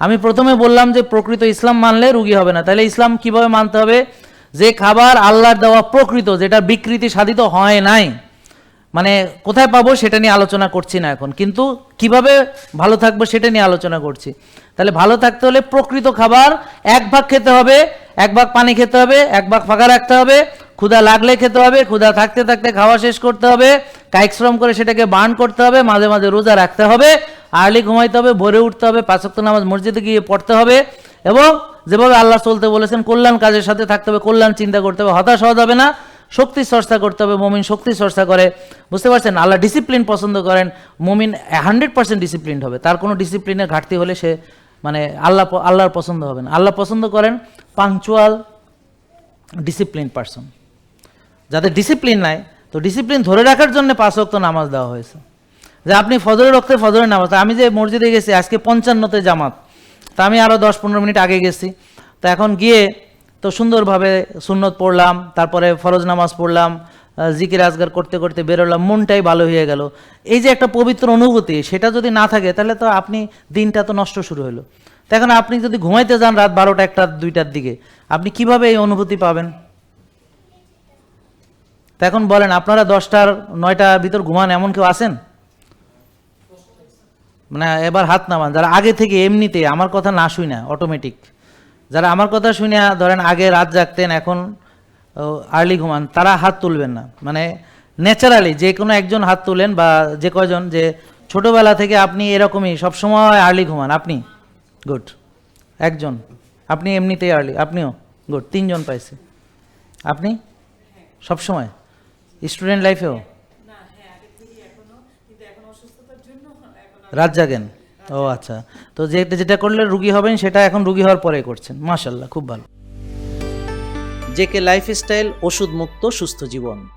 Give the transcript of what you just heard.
আমি প্রথমে বললাম যে প্রকৃত ইসলাম মানলে রুগী হবে না। তাহলে ইসলাম কীভাবে মানতে হবে? যে খাবার আল্লাহর দেওয়া প্রকৃত, যেটা বিকৃতি সাধিত হয় নাই মানে কোথায় পাবো সেটা নিয়ে আলোচনা করছি না এখন। কিন্তু কীভাবে ভালো থাকব সেটা নিয়ে আলোচনা করছি। তাহলে ভালো থাকতে হলে প্রকৃত খাবার এক ভাগ খেতে হবে, এক ভাগ পানি খেতে হবে, এক ভাগ ফাঁকা রাখতে হবে, ক্ষুধা লাগলে খেতে হবে, ক্ষুধা থাকতে থাকতে খাওয়া শেষ করতে হবে, কায়িক শ্রম করে সেটাকে বার্ন করতে হবে, মাঝে মাঝে রোজা রাখতে হবে আর্লি ঘুমাইতে হবে, ভোরে উঠতে হবে পাঁচক্ত নামাজ মসজিদে গিয়ে পড়তে হবে এবং যেভাবে আল্লাহ চলতে বলেছেন, কল্যাণ কাজের সাথে থাকতে হবে, কল্যাণ চিন্তা করতে হবে, হতাশ হওয়া যাবে না, শক্তি চর্চা করতে হবে, মমিন শক্তি চর্চা করে। বুঝতে পারছেন? আল্লাহ ডিসিপ্লিন পছন্দ করেন, মমিন হান্ড্রেড পার্সেন্ট ডিসিপ্লিন হবে। তার কোনো ডিসিপ্লিনের ঘাটতি হলে সে মানে আল্লাহ আল্লাহর পছন্দ হবে না। আল্লাহ পছন্দ করেন পাংচুয়াল ডিসিপ্লিন পার্সন যাদের ডিসিপ্লিন নাই, তো ডিসিপ্লিন ধরে রাখার জন্য পাঁচ ওয়াক্ত নামাজ দেওয়া হয়েছে। যে আপনি ফজরের রক্তে ফজরের নামাজ আমি যে মসজিদে গেছি, আজকে পঞ্চান্নতে জামাত। তা আমি আরও দশ পনেরো মিনিট আগে গেছি। তা এখন গিয়ে তো সুন্দরভাবে সুন্নত পড়লাম, তারপরে ফরজ নামাজ পড়লাম জিকির আজগার করতে করতে বেরোলাম মনটাই ভালো হয়ে গেল। এই যে একটা পবিত্র অনুভূতি, সেটা যদি না থাকে, তাহলে তো আপনি দিনটা তো নষ্ট শুরু হলো। তো এখন আপনি যদি ঘুমাইতে যান রাত বারোটা একটা, দুইটার দিকে, আপনি কীভাবে এই অনুভূতি পাবেন? তা এখন বলেন, আপনারা দশটার, নয়টার ভিতর ঘুমান, এমন কেউ আছেন? মানে এবার হাত নামান, যারা আগে থেকে এমনিতে আমার কথা না শুই না অটোমেটিক যারা আমার কথা শুনে ধরেন আগে রাত জাগতেন, এখন আর্লি ঘুমান, তারা হাত তুলবেন না। মানে ন্যাচারালি যে কোনো একজন হাত তুলেন বা যে কয়জন, যে ছোটবেলা থেকে আপনি এরকমই, সবসময় আর্লি ঘুমান। আপনি? গুড একজন। আপনি এমনিতেই আর্লি আপনিও? গুড তিনজন পাইছে। আপনি? সবসময়। স্টুডেন্ট লাইফেও রাত জাগেন। ও আচ্ছা। তো যেটা যেটা করলে রুগী হবেন, সেটা এখন রুগী হওয়ার পরে করছেন। মাশাল্লাহ খুব ভালো। জেকে লাইফস্টাইল ওষুধ মুক্ত সুস্থ জীবন।